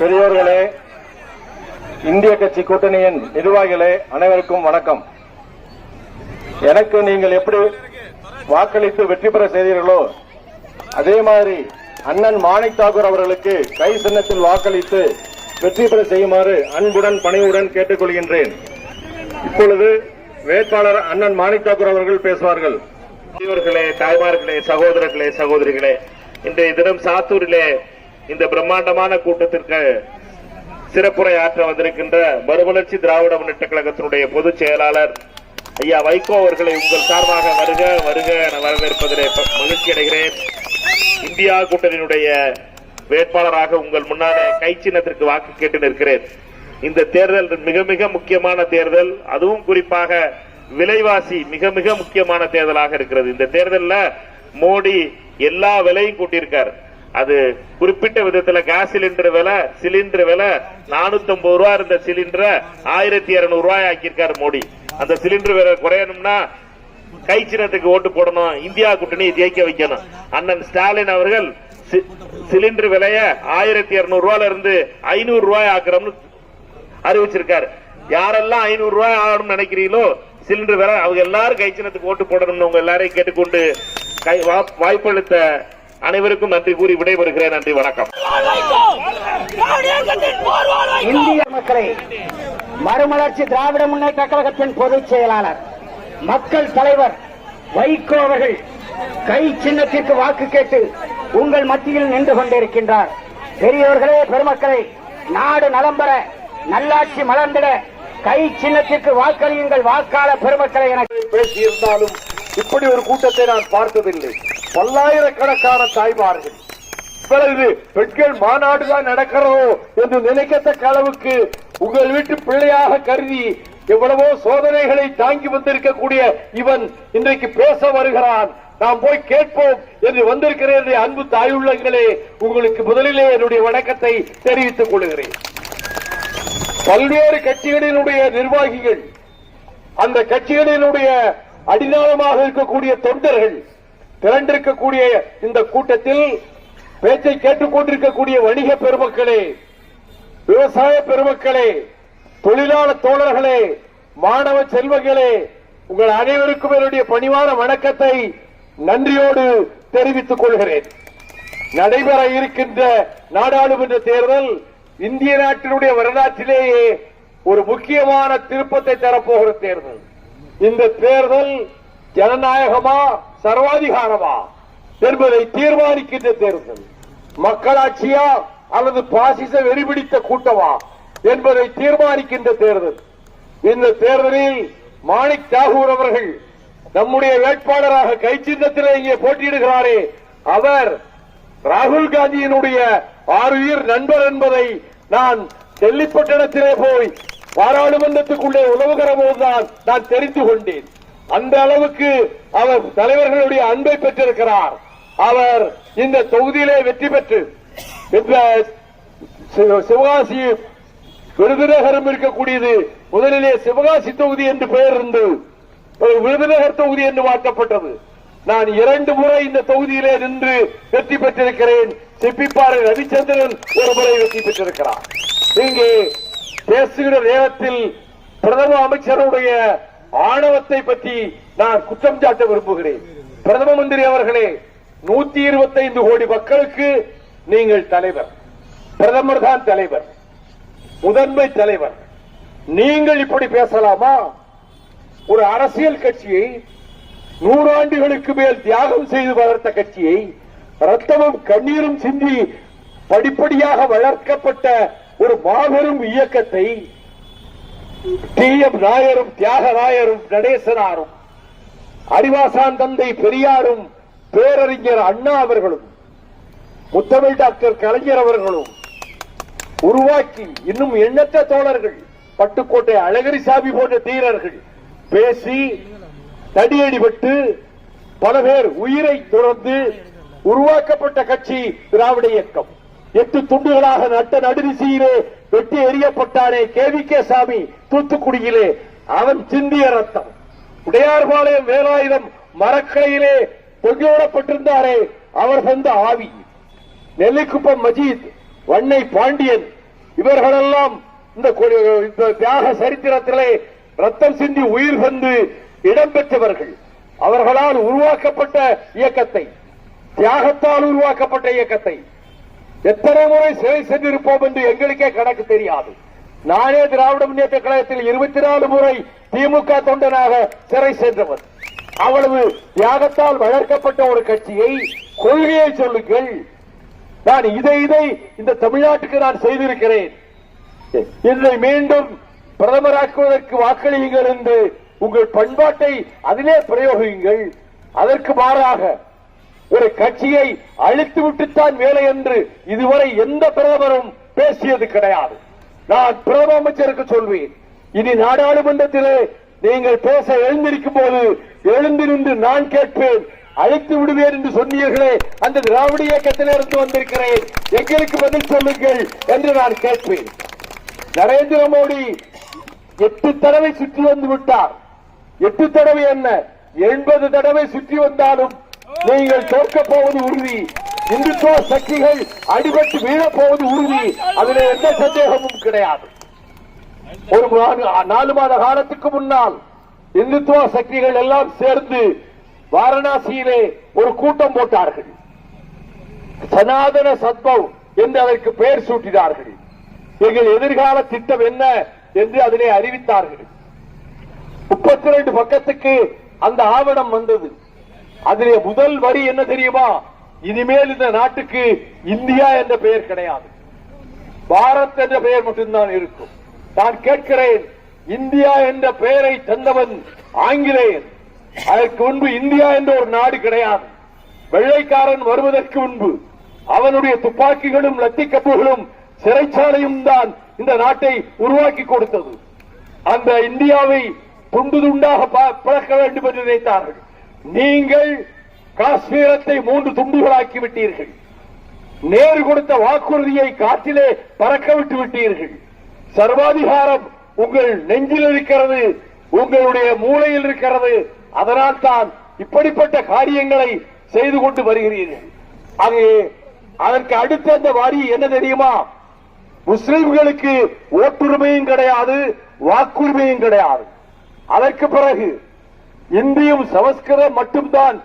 பெரியோர்களே இந்திய கட்சி கூட்டணியின் நிர்வாகிகளே அனைவருக்கும் வணக்கம். எனக்கு நீங்கள் எப்படி வாக்களித்து வெற்றி பெற செய்தீர்களோ அதே மாதிரி அண்ணன் மாணிக் தாக்கூர் அவர்களுக்கு கை சின்னத்தில் வாக்களித்து வெற்றி பெற செய்யுமாறு அன்புடன் பணிவுடன் கேட்டுக்கொள்கின்றேன். இப்பொழுது வேட்பாளர் அண்ணன் மாணிக் தாக்கூர் அவர்கள் பேசுவார்கள். தாய்மார்களே சகோதரர்களே சகோதரிகளே இன்றைய தினம் சாத்தூரிலே இந்த பிரம்மாண்டமான கூட்டத்திற்கு சிறப்புரை ஆற்ற வந்திருக்கின்ற மறுமலர்ச்சி திராவிட முன்னேற்ற கழகத்தினுடைய பொதுச் செயலாளர் ஐயா வைகோ அவர்களை உங்கள் சார்பாக வருக வருக என வரவேற்பதிலே மகிழ்ச்சி அடைகிறேன். இந்தியா கூட்டணியினுடைய வேட்பாளராக உங்கள் முன்னாலே கை சின்னத்திற்கு வாக்கு கேட்டு நிற்கிறேன். இந்த தேர்தல் மிக மிக முக்கியமான தேர்தல். அதுவும் குறிப்பாக விலைவாசி மிக மிக முக்கியமான தேர்தலாக இருக்கிறது. இந்த தேர்தலில் மோடி எல்லா விலையும் கூட்டியிருக்கார். அது குறிப்பிட்ட விதத்துல கேஸ் சிலிண்டர் விலை சிலிண்டர் விலை நானூத்தி ஐம்பது ரூபா இருந்த சிலிண்டரை ஆயிரத்தி இருநூறு ரூபாய் ஆக்கியிருக்காரு மோடி. அந்த சிலிண்டர் விலை குறையணும்னா கை சின்னத்துக்கு ஓட்டு போடணும் இந்தியா கூட்டணியை ஜெயிக்க வைக்கணும். அண்ணன் ஸ்டாலின் அவர்கள் சி- சிலிண்டர் விலைய ஆயிரத்தி இருநூறு ரூபாயில இருந்து ஐநூறு ரூபாய் ஆக்குறோம்னு அறிவிச்சிருக்காரு. யாரெல்லாம் ஐநூறு ரூபாய் ஆகணும்னு நினைக்கிறீங்களோ சிலிண்டர் வேற அவங்க எல்லாரும் கை சின்னத்துக்கு ஓட்டு போடணும்னு உங்க எல்லாரையும் கேட்டுக்கொண்டு கை வாய்ப்பளித்த அனைவருக்கும் நன்றி கூறி விடைபெறுகிறேன். நன்றி வணக்கம். இந்திய மக்களை மறுமலர்ச்சி திராவிட முன்னேற்ற கழகத்தின் பொதுச் செயலாளர் மக்கள் தலைவர் வைகோ அவர்கள் கை சின்னத்திற்கு வாக்கு கேட்டு உங்கள் மத்தியில் நின்று கொண்டிருக்கின்றார். பெரியவர்களே பெருமக்களை நாடு நலம் பெற நல்லாட்சி மலர்ந்திட கை சின்னத்திற்கு வாக்களியுங்கள் வாக்காள பெருமக்களை எனக்கு பேசியிருந்தாலும் இப்படி ஒரு கூட்டத்தை நான் பார்த்ததில்லை. பல்லாயிரக்கணக்கான தாய்மார்கள். இவ்வளவு பெண்கள் மாநாடு தான் நடக்கிறதோ என்று நினைக்கத்தக்க அளவுக்கு உங்கள் வீட்டு பிள்ளையாக கருதி எவ்வளவோ சோதனைகளை தாங்கி வந்திருக்கக்கூடிய இவன் இன்றைக்கு பேச வருகிறான். நாம் போய் கேட்போம் என்று வந்திருக்கிறேன். அன்பு தாயுள்ளங்களே உங்களுக்கு முதலிலே என்னுடைய வணக்கத்தை தெரிவித்துக் கொள்கிறேன். பல்வேறு கட்சிகளினுடைய நிர்வாகிகள் அந்த கட்சிகளினுடைய அடிநாளமாக இருக்கக்கூடிய தொண்டர்கள் திரண்டிருக்கக்கூடிய இந்த கூட்டத்தில் பேச்சை கேட்டுக்கொண்டிருக்கக்கூடிய வணிக பெருமக்களே விவசாய பெருமக்களே தொழிலாளர் தோழர்களே மாணவ செல்வங்களே உங்கள் அனைவருக்கும் என்னுடைய பணிவான வணக்கத்தை நன்றியோடு தெரிவித்துக் கொள்கிறேன். நடைபெற இருக்கின்ற நாடாளுமன்ற தேர்தல் இந்திய நாட்டினுடைய வரலாற்றிலேயே ஒரு முக்கியமான திருப்பத்தை தரப்போகிற தேர்தல். இந்த தேர்தல் ஜனநாயகமா சர்வாதிகாரமா என்பதை தீர்மானிக்கின்ற தேர்தல். மக்களாட்சியா அல்லது பாசிச வெறிபிடித்த கூட்டமா என்பதை தீர்மானிக்கின்ற தேர்தல். இந்த தேர்தலில் மாணிக் தாகூர் அவர்கள் நம்முடைய வேட்பாளராக கை இங்கே போட்டியிடுகிறாரே. அவர் ராகுல் காந்தியினுடைய ஆறுயிர் நண்பர் என்பதை நான் டெல்லிப்பட்டினத்திலே போய் பாராளுமன்றத்துக்குள்ளே உதவுகிற போதுதான் நான் தெரிந்து கொண்டேன். அந்த அளவுக்கு அவர் தலைவர்களுடைய அன்பை பெற்றிருக்கிறார். அவர் இந்த தொகுதியிலே வெற்றி பெற்று இந்த சிவகாசி விருதுநகரம் இருக்கக்கூடியது முதலிலே சிவகாசி தொகுதி என்று பெயர் இருந்து விருதுநகர் தொகுதி என்று மாற்றப்பட்டது. நான் இரண்டு முறை இந்த தொகுதியிலே நின்று வெற்றி பெற்றிருக்கிறேன். சிப்பிப்பாறை ரவிச்சந்திரன் ஒரு முறை வெற்றி பெற்றிருக்கிறார். இங்கே பேசுகிற நேரத்தில் பிரதம அமைச்சருடைய ஆணவத்தை பற்றி நான் குற்றம் சாட்ட விரும்புகிறேன். பிரதம மந்திரி அவர்களே நூத்தி இருபத்தைந்து கோடி மக்களுக்கு நீங்கள் தலைவர். பிரதமர் தான் தலைவர். முதன்மை தலைவர். நீங்கள் இப்படி பேசலாமா? ஒரு அரசியல் கட்சியை நூறாண்டுகளுக்கு மேல் தியாகம் செய்து வளர்த்த கட்சியை ரத்தமும் கண்ணீரும் சிந்தி படிப்படியாக வளர்க்கப்பட்ட ஒரு மாபெரும் இயக்கத்தை டி எம் நாயரும் தியாகராயரும் நடேசனாரும் அறிவாசான் தந்தை பெரியாரும் பேரறிஞர் அண்ணா அவர்களும் முத்தமிழ் டாக்டர் கலைஞர் அவர்களும் உருவாக்கி இன்னும் எண்ணற்ற தோழர்கள் பட்டுக்கோட்டை அழகிரிசாமி போன்ற தீரர்கள் பேசி தடியடிபட்டு பல பேர் உயிரை துறந்து உருவாக்கப்பட்ட கட்சி திராவிட இயக்கம். எட்டு துண்டுகளாக நட்ட நடுநிசையிலே வெட்டி எறியப்பட்டானே கே. வி. கே. சாமி தூத்துக்குடியிலே. அவன் சிந்திய ரத்தம். உடையார்பாளையம் வேலாயுதம் மரக்கலையிலே தொங்கிவிடப்பட்டிருந்தாரே அவர் சொந்த ஆவி. நெல்லிக்குப்பம் மஜீத் வண்ணை பாண்டியன் இவர்களெல்லாம் இந்த கொ- இந்த தியாக சரித்திரத்திலே ரத்தம் சிந்தி உயிர் வந்து இடம்பெற்றவர்கள் அவர்களால் உருவாக்கப்பட்ட இயக்கத்தை தியாகத்தால் உருவாக்கப்பட்ட இயக்கத்தை எத்தனை முறை சிறை சென்றிருப்போம் என்று எங்களுக்கே கணக்கு தெரியாது. நானே திராவிட முன்னேற்ற கழகத்தில் இருபத்தி நாலு முறை திமுக தொண்டனாக சிறை சென்றவர். அவ்வளவு தியாகத்தால் வளர்க்கப்பட்ட ஒரு கட்சியை கொள்கையை சொல்லுங்கள். நான் இதை இதை இந்த தமிழ்நாட்டுக்கு நான் செய்திருக்கிறேன். என்னை மீண்டும் பிரதமராக்குவதற்கு வாக்களியுங்கள் என்று உங்கள் பண்பாட்டை அதிலே பிரயோகியுங்கள். அதற்கு மாறாக ஒரு கட்சியை அழித்து விட்டுத்தான் வேலை என்று இதுவரை எந்த பிரதமரும் பேசியது கிடையாது. நான் பிரதம அமைச்சருக்கு சொல்வேன் இனி நாடாளுமன்றத்திலே நீங்கள் பேச எழுந்திருக்கும் போது எழுந்து நின்று நான் கேட்பேன் அழைத்து விடுவேன் என்று சொன்னீர்களே அந்த திராவிட இயக்கத்திலிருந்து வந்திருக்கிறேன் எங்களுக்கு பதில் சொல்லுங்கள் என்று நான் கேட்பேன். நரேந்திர மோடி எட்டு தடவை சுற்றி வந்து விட்டார். எட்டு தடவை என்ன? எண்பது தடவை சுற்றி வந்தாலும் நீங்கள் தோற்க போவது உறுதி. இந்துத்துவ சக்திகள் அடிபட்டு வீழப்போவது உறுதி. அதில் எந்த சந்தேகமும் கிடையாது. ஒரு நாலு- நாலு மாத காலத்துக்கு முன்னால் இந்துத்துவ சக்திகள் எல்லாம் சேர்ந்து வாரணாசியிலே ஒரு கூட்டம் போட்டார்கள். சனாதன சத்பவ் என்று அதற்கு பெயர் சூட்டினார்கள். எங்கள் எதிர்கால திட்டம் என்ன என்று அதிலே அறிவித்தார்கள். முப்பத்தி ரெண்டு பக்கத்துக்கு அந்த ஆவணம் வந்தது. அதிலே முதல் வரி என்ன தெரியுமா? இனிமேல் இந்த நாட்டுக்கு இந்தியா என்ற பெயர் கிடையாது. பாரத் என்ற பெயர் மட்டும்தான் இருக்கும். நான் கேட்கிறேன் இந்தியா என்ற பெயரை தந்தவன் ஆங்கிலேயன். அதற்கு முன்பு இந்தியா என்ற ஒரு நாடு கிடையாது. வெள்ளைக்காரன் வருவதற்கு முன்பு அவனுடைய துப்பாக்கிகளும் லத்தி கப்புகளும் சிறைச்சாலையும் தான் இந்த நாட்டை உருவாக்கி கொடுத்தது. அந்த இந்தியாவை துண்டு துண்டாக ப- பிளக்க வேண்டும் என்று நினைத்தார்கள். நீங்கள் காஷ்மீரத்தை மூன்று துண்டுகளாக்கி விட்டீர்கள். நேரு கொடுத்த வாக்குறுதியை காற்றிலே பறக்க விட்டு விட்டீர்கள். சர்வாதிகாரம் உங்கள் நெஞ்சில் இருக்கிறது உங்களுடைய மூளையில் இருக்கிறது. அதனால் தான் இப்படிப்பட்ட காரியங்களை செய்து கொண்டு வருகிறீர்கள். அது அதற்கு அடுத்த அந்த வாரி என்ன தெரியுமா? முஸ்லிம்களுக்கு ஓட்டுரிமையும் கிடையாது வாக்குரிமையும் கிடையாது. அதற்கு பிறகு இந்தியும் சமஸ்கிருதம் மட்டும்தான்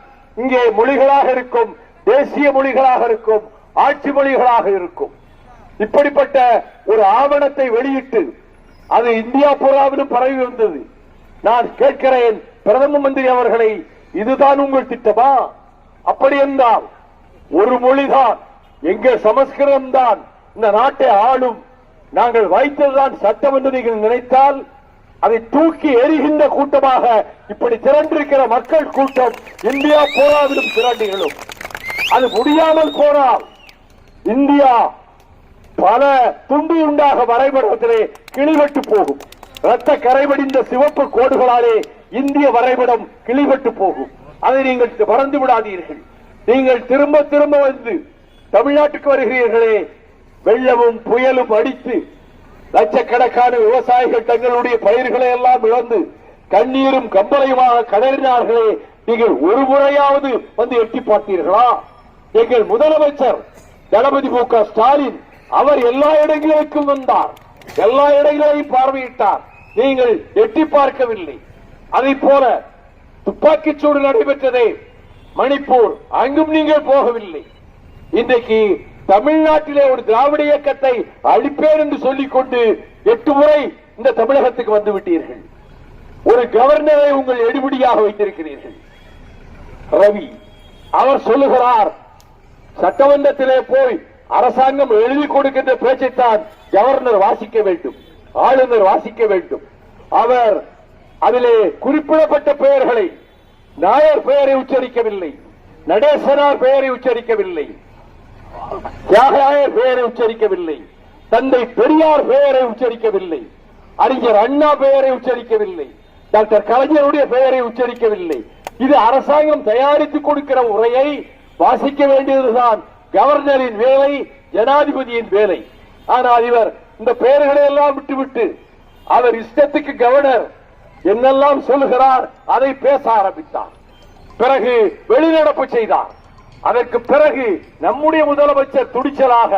இங்கே மொழிகளாக இருக்கும் தேசிய மொழிகளாக இருக்கும் ஆட்சி மொழிகளாக இருக்கும். இப்படிப்பட்ட ஒரு ஆவணத்தை வெளியிட்டு அது இந்தியா பூராவிலும் பரவி வந்தது. நான் கேட்கிறேன் பிரதம மந்திரி அவர்களை இதுதான் உங்கள் திட்டமா? அப்படி என்றால் ஒரு மொழிதான் எங்கே சமஸ்கிருதம் தான் இந்த நாட்டை ஆளும். நாங்கள் வைத்ததுதான் சட்டம் என்று நீங்கள் நினைத்தால் அதை தூக்கி எறிகின்ற கூட்டமாக இப்படி திரண்டிருக்கிற மக்கள் கூட்டம் இந்தியா போராவிடும் திரண்டிகளும். அது முடியாமல் போனால் இந்தியா பல துண்டு உண்டாக வரைபடத்திலே கிளிவெட்டு போகும். ரத்த கரைபடிந்த சிவப்பு கோடுகளாலே இந்திய வரைபடம் கிளிவெட்டு போகும். அதை நீங்கள் மறந்து விடாதீர்கள். நீங்கள் திரும்ப திரும்ப வந்து தமிழ்நாட்டுக்கு வருகிறீர்களே. வெள்ளமும் புயலும் அடித்து லட்சக்கணக்கான விவசாயிகள் தங்களுடைய பயிர்களை எல்லாம் இழந்து கண்ணீரும் கம்பளையுமாக கடறினார்களே நீங்கள் ஒரு முறையாவது வந்து எட்டி பார்த்தீர்களா? எங்கள் முதலமைச்சர் தளபதி மு க ஸ்டாலின் அவர் எல்லா இடங்களுக்கும் வந்தார் எல்லா இடங்களையும் பார்வையிட்டார். நீங்கள் எட்டி பார்க்கவில்லை. அதை போல துப்பாக்கிச்சூடு நடைபெற்றதே மணிப்பூர் அங்கும் நீங்கள் போகவில்லை. இன்றைக்கு தமிழ்நாட்டிலே ஒரு திராவிட இயக்கத்தை அழிப்பேன் என்று சொல்லிக் கொண்டு எட்டு முறை இந்த தமிழகத்துக்கு வந்து விட்டீர்கள். ஒரு கவர்னரை உங்கள் எடுபடியாக வைத்திருக்கிறீர்கள். ரவி அவர் சொல்லுகிறார் சட்டமன்றத்திலே போய் அரசாங்கம் எழுதி கொடுக்கின்ற பேச்சைத்தான் கவர்னர் வாசிக்க வேண்டும் ஆளுநர் வாசிக்க வேண்டும். அவர் அதிலே குறிப்பிடப்பட்ட பெயர்களை நாயர் பெயரை உச்சரிக்கவில்லை நடேசனார் பெயரை உச்சரிக்கவில்லை. தியாகராயர் பெயரை உச்சரிக்கவில்லை. தந்தை பெரியார் பெயரை உச்சரிக்கவில்லை. அறிஞர் அண்ணா பெயரை உச்சரிக்கவில்லை. டாக்டர் கலைஞருடைய பெயரை உச்சரிக்கவில்லை. இது அரசாங்கம் தயாரித்துக் கொடுக்கிற உரையை வாசிக்க வேண்டியதுதான் கவர்னரின் வேலை ஜனாதிபதியின் வேலை. ஆனால் இவர் இந்த பெயர்களை எல்லாம் விட்டுவிட்டு அவர் இஷ்டத்துக்கு கவர்னர் என்னெல்லாம் சொல்லுகிறார் அதை பேச ஆரம்பித்தார். பிறகு வெளிநடப்பு செய்தார். அதற்கு பிறகு நம்முடைய முதலமைச்சர் துடிச்சலாக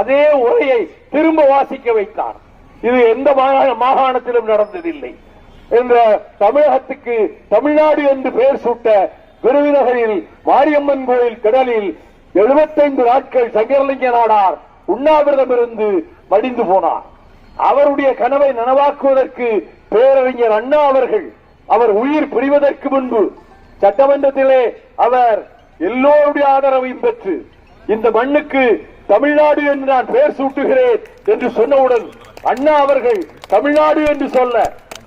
அதே உரையை திரும்ப வாசிக்க வைத்தார். இது எந்த மாகாணத்திலும் நடந்ததில்லை. என்ற தமிழகத்துக்கு தமிழ்நாடு என்று பெயர் சூட்ட விருதுநகரில் மாரியம்மன் கோயில் கடலில் 75 நாட்கள் சங்கரலிங்க நாடார் உண்ணாவிரதம் இருந்து மடிந்து போனார். அவருடைய கனவை நனவாக்குவதற்கு பேரறிஞர் அண்ணா அவர்கள் அவர் உயிர் பிரிவதற்கு முன்பு சட்டமன்றத்திலே அவர் எல்லோருடைய ஆதரவையும் பெற்று இந்த மண்ணுக்கு தமிழ்நாடு என்று நான் பெயர் சூட்டுகிறேன் என்று சொன்னவுடன் அண்ணா அவர்கள் தமிழ்நாடு என்று சொல்ல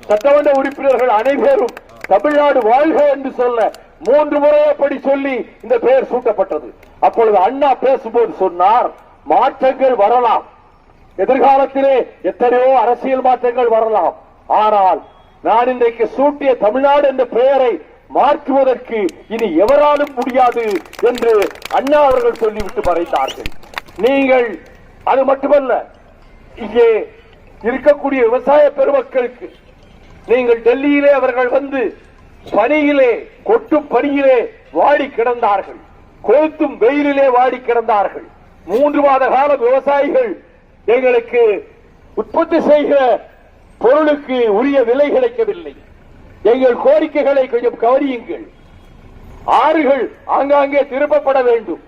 சட்டமன்ற உறுப்பினர்கள் அனைவரும் தமிழ்நாடு வாழ்க என்று சொல்ல மூன்று முறை அப்படி சொல்லி இந்த பெயர் சூட்டப்பட்டது. அப்பொழுது அண்ணா பேசும்போது சொன்னார் மாற்றங்கள் வரலாம். எதிர்காலத்திலே எத்தனையோ அரசியல் மாற்றங்கள் வரலாம். ஆனால் நான் இன்றைக்கு சூட்டிய தமிழ்நாடு என்ற பெயரை மாற்றுவதற்கு இனி எவராலும் முடியாது என்று அண்ணா அவர்கள் சொல்லிவிட்டு மறைந்தார்கள். நீங்கள் அது மட்டுமல்ல இங்கே இருக்கக்கூடிய விவசாய பெருமக்களுக்கு நீங்கள் டெல்லியிலே அவர்கள் வந்து பனியிலே கொட்டும் பனியிலே வாடி கிடந்தார்கள். கொளுத்தும் வெயிலிலே வாடி கிடந்தார்கள். மூன்று மாத கால விவசாயிகள் எங்களுக்கு உற்பத்தி செய்கிற பொருளுக்கு உரிய விலை கிடைக்கவில்லை. எங்கள் கோரிக்கைகளை கொஞ்சம் கவனியுங்கள். ஆறுகள் ஆங்காங்கே திருப்பப்பட வேண்டும்.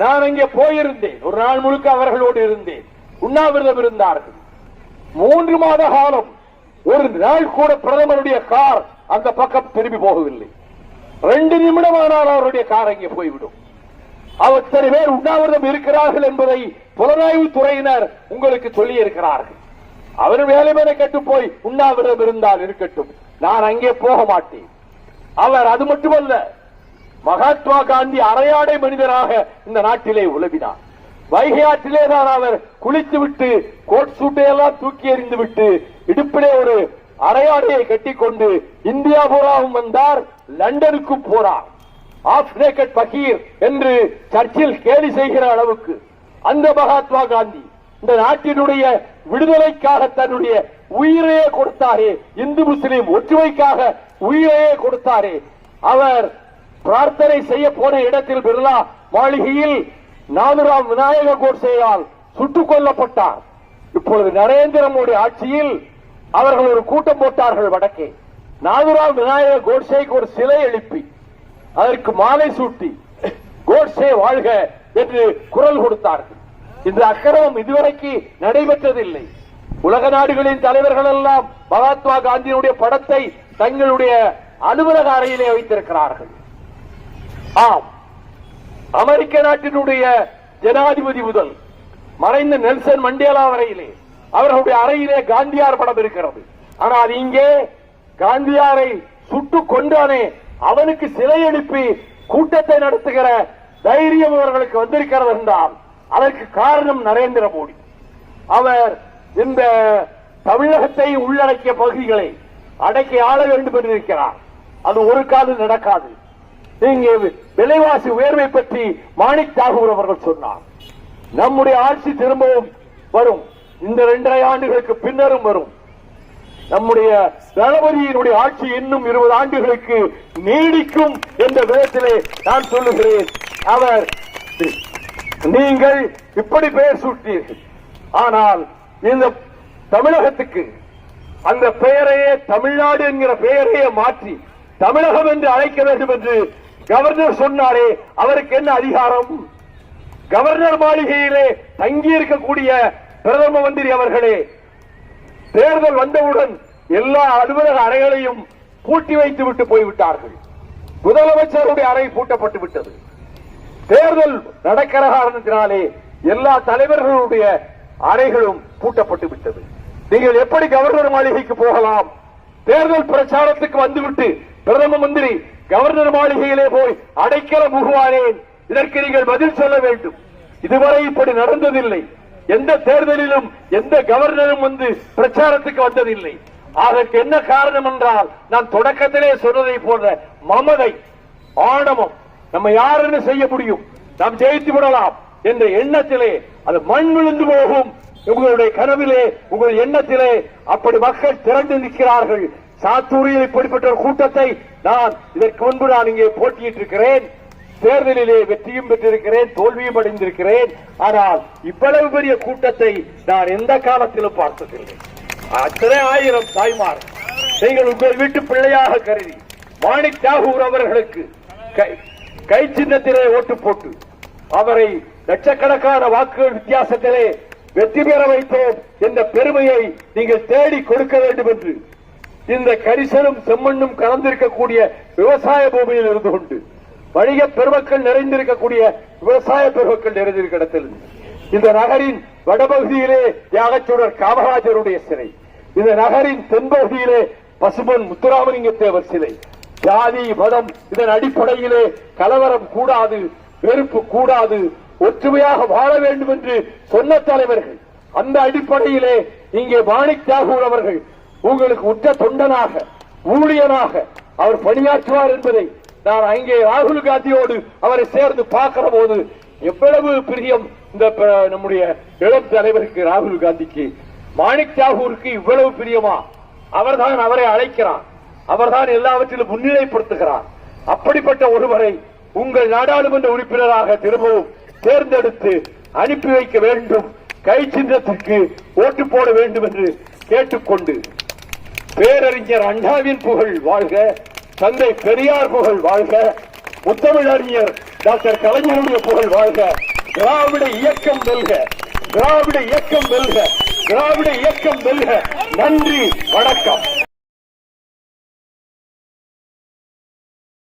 நான் அங்கே போயிருந்தேன். ஒரு நாள் முழுக்க அவர்களோடு இருந்தேன். உண்ணாவிரதம் இருந்தார்கள். மூன்று மாத காலம் ஒரு நாள் கூட பிரதமருடைய கார் அந்த பக்கம் திரும்பி போகவில்லை. ரெண்டு நிமிடமானால் அவருடைய கார் அங்கே போய்விடும். அத்தனை பேர் உண்ணாவிரதம் இருக்கிறார்கள் என்பதை புலனாய்வு துறையினர் உங்களுக்கு சொல்லி இருக்கிறார்கள் அவர் வேலை மேலே கட்டு போய் உண்ணாவிரதம் இருந்தால் இருக்கட்டும். நான் அங்கே போக மாட்டேன். அவர் அது மட்டுமல்ல மகாத்மா காந்தி அரையாடை மனிதராக இந்த நாட்டிலே உலவினார். வைகை ஆற்றிலே தான் அவர் குளித்து விட்டு கோட் சூட்டை எல்லாம் தூக்கி எறிந்து விட்டு இடுப்பிலே ஒரு அரையாடையை கட்டிக்கொண்டு இந்தியா பூராவும் வந்தார் லண்டனுக்கும் போறார். ஆஃப் நேக்கட் பகீர் என்று சர்ச்சில் கேலி செய்கிற அளவுக்கு. அந்த மகாத்மா காந்தி இந்த நாட்டினுடைய விடுதலைக்காக தன்னுடைய உயிரையே கொடுத்தாரே. இந்து முஸ்லிம் ஒற்றுமைக்காக உயிரையே கொடுத்தாரே. அவர் பிரார்த்தனை செய்ய போன இடத்தில் பிர்லா மாளிகையில் நாதுராம் விநாயக கோட்சேயால் சுட்டுக் கொல்லப்பட்டார். இப்பொழுது நரேந்திர மோடி ஆட்சியில் அவர்கள் ஒரு கூட்டம் போட்டார்கள் வடக்கே. நாதுராம் விநாயக கோட்சேக்கு ஒரு சிலை எழுப்பி அதற்கு மாலை சூட்டி கோட்சே வாழ்க என்று குரல் கொடுத்தார்கள். இந்த அக்கிரமம் இதுவரைக்கு நடைபெற்றதில்லை. உலக நாடுகளின் தலைவர்கள் எல்லாம் மகாத்மா காந்தியினுடைய படத்தை தங்களுடைய அலுவலக அறையிலே வைத்திருக்கிறார்கள். ஆம். அமெரிக்க நாட்டினுடைய ஜனாதிபதி முதல் மறைந்த நெல்சன் மண்டேலா வரையிலே அவர்களுடைய அறையிலே காந்தியார் படம் இருக்கிறது. ஆனால் இங்கே காந்தியாரை சுட்டு கொண்டானே அவனுக்கு சிலை எழுப்பி கூட்டத்தை நடத்துகிற தைரியம் அவர்களுக்கு வந்திருக்கிறது என்றால் அதற்கு காரணம் நரேந்திர மோடி. அவர் இந்த தமிழகத்தை உள்ளடக்கிய பகுதிகளை அடக்கி ஆள வேண்டும் என்று இருக்கிறார். அது ஒரு காலம் நடக்காது. இங்கே விலைவாசி உயர்வை பற்றி மாணிக் தாகூர் அவர்கள் சொன்னார். நம்முடைய ஆட்சி திரும்பவும் வரும். இந்த இரண்டரை ஆண்டுகளுக்கு பின்னரும் வரும். நம்முடைய தளபதியினுடைய ஆட்சி இன்னும் இருபது ஆண்டுகளுக்கு நீடிக்கும் என்ற விதத்திலே நான் சொல்லுகிறேன். அவர் நீங்கள் இப்படி பெயர் சூட்டீர்கள் ஆனால் இந்த தமிழகத்துக்கு அந்த பெயரையே தமிழ்நாடு என்கிற பெயரையே மாற்றி தமிழகம் என்று அழைக்க வேண்டும் என்று கவர்னர் சொன்னாரே அவருக்கு என்ன அதிகாரம்? கவர்னர் மாளிகையிலே தங்கி இருக்கக்கூடிய பிரதம மந்திரி அவர்களே தேர்தல் வந்தவுடன் எல்லா அலுவலக அறைகளையும் பூட்டி வைத்து விட்டு போய்விட்டார்கள். முதலமைச்சருடைய அறை பூட்டப்பட்டு விட்டது. தேர்தல் நடக்கிற காரணத்தினாலே எல்லா தலைவர்களுடைய அறைகளும் பூட்டப்பட்டு விட்டது. நீங்கள் எப்படி கவர்னர் மாளிகைக்கு போகலாம்? தேர்தல் பிரச்சாரத்துக்கு வந்துவிட்டு பிரதம மந்திரி கவர்னர் மாளிகையிலே போய் அடைக்கல முகுவானேன். இதற்கு நீங்கள் பதில் சொல்ல வேண்டும். இதுவரை இப்படி நடந்ததில்லை. எந்த தேர்தலிலும் எந்த கவர்னரும் வந்து பிரச்சாரத்துக்கு வந்ததில்லை. அதற்கு என்ன காரணம் என்றால் நான் தொடக்கத்திலே சொன்னதை போன்ற மமதை ஆணவம் நம்ம யாருன்னு செய்ய முடியும்? நாம் ஜெயித்து விடலாம் என்ற எண்ணத்திலே அது மண் விழுந்து போகும். உங்களுடைய கனவிலே உங்கள் எண்ணத்திலே அப்படி மக்கள் திரண்டு நிற்கிறார்கள். சாத்தூரில் இப்படிப்பட்ட ஒரு கூட்டத்தை நான் இதற்கு முன்பு நான் இங்கே போட்டியிட்டிருக்கிறேன். தேர்தலிலே வெற்றியும் பெற்றிருக்கிறேன் தோல்வியும் அடைந்திருக்கிறேன். ஆனால் இவ்வளவு பெரிய கூட்டத்தை நான் எந்த காலத்திலும் பார்த்ததில்லை. அத்தனை ஆயிரம் தாய்மார் நீங்கள் உங்கள் வீட்டு பிள்ளையாக கருதி மாணிக் தாகூர் அவர்களுக்கு கை- கை சின்னத்திலே ஓட்டு போட்டு அவரை லட்சக்கணக்கான வாக்குகள் வித்தியாசத்திலே வெற்றி பெற வைப்போம் என்ற பெருமையை நீங்கள் தேடி கொடுக்க வேண்டும் என்று இந்த கரிசலும் செம்மண்ணும் கலந்திருக்கக்கூடிய விவசாய பூமியில் இருந்து கொண்டு வணிக பெருமக்கள் நிறைந்திருக்கக்கூடிய விவசாய பெருமக்கள் நிறைந்திருக்க இடத்தில் இந்த நகரின் வடபகுதியிலே தியாகச்சூடர் காமராஜருடைய சிலை இந்த நகரின் தென்பகுதியிலே பசுமன் முத்துராமலிங்க தேவர் சிலை ஜாதி மதம் இதன் அடிப்படையிலே கலவரம் கூடாது வெறுப்பு கூடாது ஒற்றுமையாக வாழ வேண்டும் என்று சொன்ன தலைவர்கள் அந்த அடிப்படையிலே இங்கே மாணிக் தாகூர் அவர்கள் உங்களுக்கு உற்ற தொண்டனாக ஊழியனாக அவர் பணியாற்றுவார் என்பதை நான் அங்கே ராகுல் காந்தியோடு அவரை சேர்ந்து பார்க்கிற போது எவ்வளவு பிரியம் இந்த நம்முடைய இளம் தலைவருக்கு ராகுல் காந்திக்கு. மாணிக் தாகூருக்கு இவ்வளவு பிரியமா? அவர்தான் அவரை அழைக்கிறார் அவர்தான் எல்லாவற்றிலும் முன்னிலைப்படுத்துகிறார் அப்படிப்பட்ட ஒருவரை உங்கள் நாடாளுமன்ற உறுப்பினராக திரும்பவும் தேர்ந்தெடுத்து அனுப்பி வைக்க வேண்டும். கை சின்னத்திற்கு ஓட்டு போட வேண்டும் என்று கேட்டுக்கொண்டு பேரறிஞர் அண்ணாவின் புகழ் வாழ்க தந்தை பெரியார் புகழ் வாழ்க முத்தமிழறிஞர் டாக்டர் கலைஞருடைய புகழ் வாழ்க திராவிட இயக்கம் வெல்க திராவிட இயக்கம் வெல்க திராவிட இயக்கம் வெல்க. நன்றி வணக்கம்.